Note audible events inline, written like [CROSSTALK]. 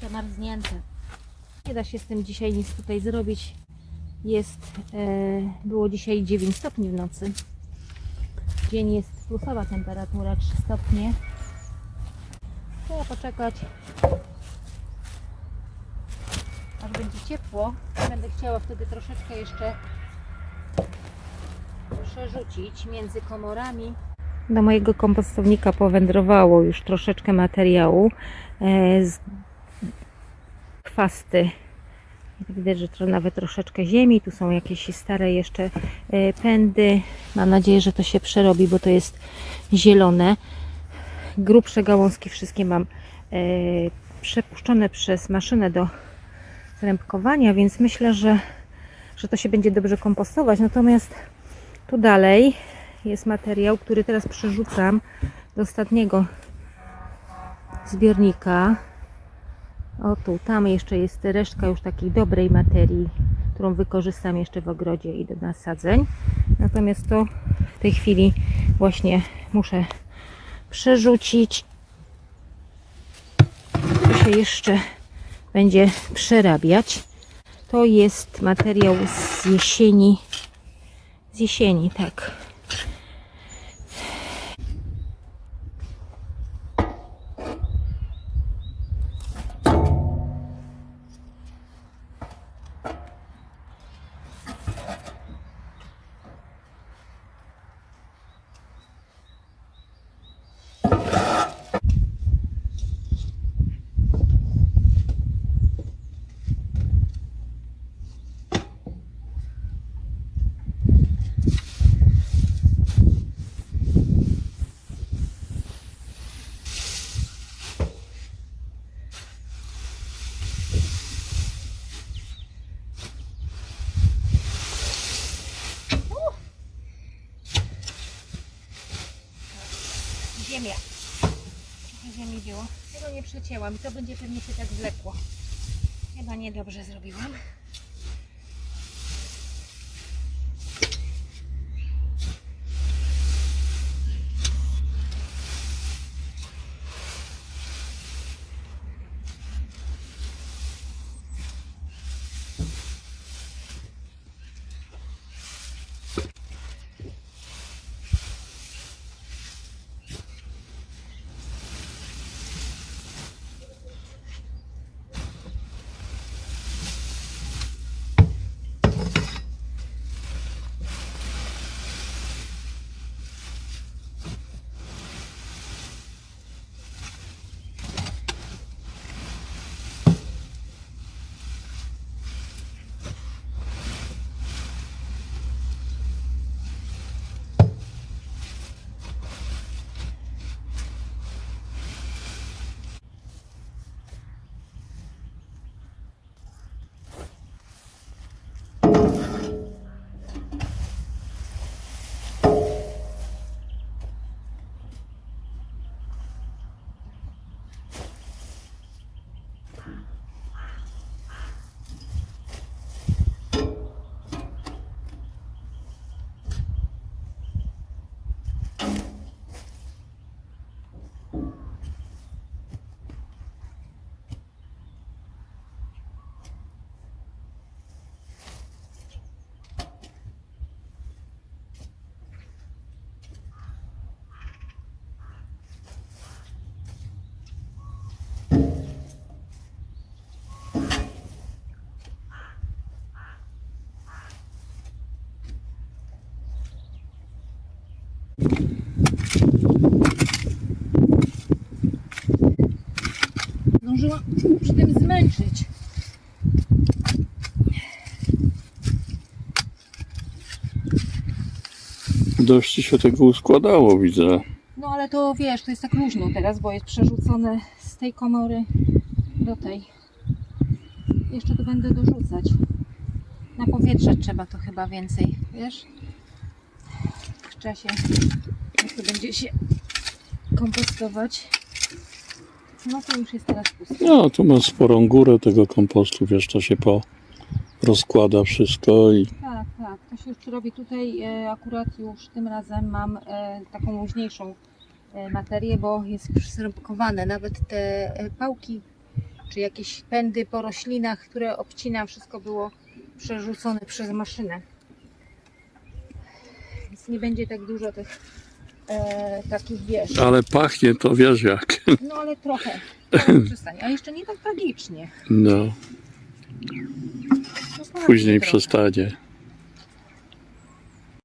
przemarznięte. Nie da się z tym dzisiaj nic tutaj zrobić. Jest, e, było dzisiaj 9 stopni w nocy. Dzień jest plusowa temperatura 3 stopnie. Trzeba poczekać, aż będzie ciepło. Będę chciała wtedy troszeczkę jeszcze przerzucić między komorami. Do mojego kompostownika powędrowało już troszeczkę materiału chwasty. Widać, że to nawet troszeczkę ziemi. Tu są jakieś stare jeszcze e, pędy. Mam nadzieję, że to się przerobi, bo to jest zielone. Grubsze gałązki wszystkie mam e, przepuszczone przez maszynę do zrębkowania, więc myślę, że, że to się będzie dobrze kompostować. Natomiast tu dalej jest materiał, który teraz przerzucam do ostatniego zbiornika. O tu, tam jeszcze jest resztka już takiej dobrej materii, którą wykorzystam jeszcze w ogrodzie i do nasadzeń. Natomiast to w tej chwili właśnie muszę przerzucić. To się jeszcze będzie przerabiać. To jest materiał z jesieni. Z jesieni, tak. Ziemia. Trochę ziemi było. Tego nie przecięłam i to będzie pewnie się tak wlekło. Chyba niedobrze zrobiłam. Zdążyłam przy tym zmęczyć. Dość się tego uskładało, widzę. No ale to wiesz, to jest tak luźno teraz, bo jest przerzucone z tej komory do tej. Jeszcze to będę dorzucać. Na powietrze trzeba to chyba więcej, wiesz? W czasie, jak to będzie się kompostować. No to już jest teraz puste. No, tu masz sporą górę tego kompostu, wiesz, to się po rozkłada wszystko i Tak, tak. To się już robi tutaj. E, akurat już tym razem mam e, taką luźniejszą e, materię, bo jest przysrobkowane. Nawet te e, pałki czy jakieś pędy po roślinach, które obcinam, wszystko było przerzucone przez maszynę. Nie będzie tak dużo tych e, takich wiesz. Ale pachnie to wiesz jak. [LAUGHS] No ale trochę. trochę przestanie. A jeszcze nie tak tragicznie. No, No, pachnie później trochę. przestanie.